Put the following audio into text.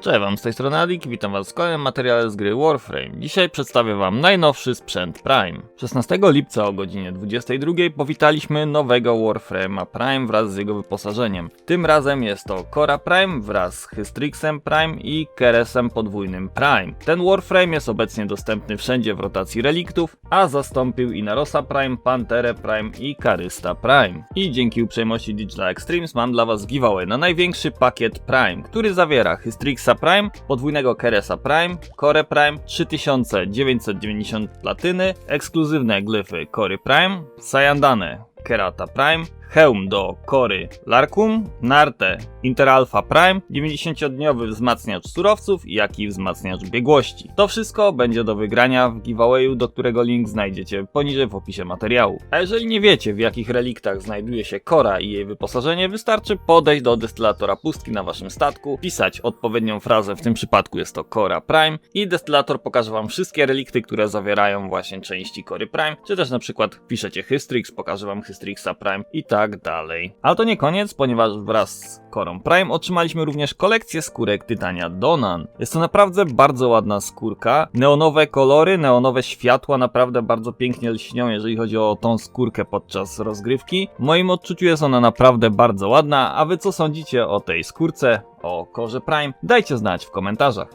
Cześć wam, z tej strony Adik witam was w kolejnym materiale z gry Warframe. Dzisiaj przedstawię wam najnowszy sprzęt Prime. 16 lipca o godzinie 22 powitaliśmy nowego Warframe'a Prime wraz z jego wyposażeniem. Tym razem jest to Cora Prime wraz z Hystrixem Prime i Keresem podwójnym Prime. Ten Warframe jest obecnie dostępny wszędzie w rotacji reliktów, a zastąpił Inarosa Prime, Panterę Prime i Karysta Prime. I dzięki uprzejmości Digital Extremes mam dla was giveaway na największy pakiet Prime, który zawiera Hystrixa Prime, podwójnego Keresa Prime, Core Prime, 3990 platyny, ekskluzywne glyfy Cory Prime, Sayandane Kerata Prime, hełm do Kory Larkum, Narte Interalpha Prime, 90-dniowy wzmacniacz surowców, jak i wzmacniacz biegłości. To wszystko będzie do wygrania w giveawayu, do którego link znajdziecie poniżej w opisie materiału. A jeżeli nie wiecie w jakich reliktach znajduje się Kora i jej wyposażenie, wystarczy podejść do destylatora pustki na waszym statku, pisać odpowiednią frazę, w tym przypadku jest to Kora Prime i destylator pokaże wam wszystkie relikty, które zawierają właśnie części Kory Prime, czy też na przykład piszecie Hystrix, pokaże wam Hystrixa Prime i tak dalej. Ale to nie koniec, ponieważ wraz z Korą Prime otrzymaliśmy również kolekcję skórek Tytania Donan. Jest to naprawdę bardzo ładna skórka. Neonowe kolory, neonowe światła naprawdę bardzo pięknie lśnią, jeżeli chodzi o tą skórkę podczas rozgrywki. W moim odczuciu jest ona naprawdę bardzo ładna, a wy co sądzicie o tej skórce, o Korze Prime? Dajcie znać w komentarzach.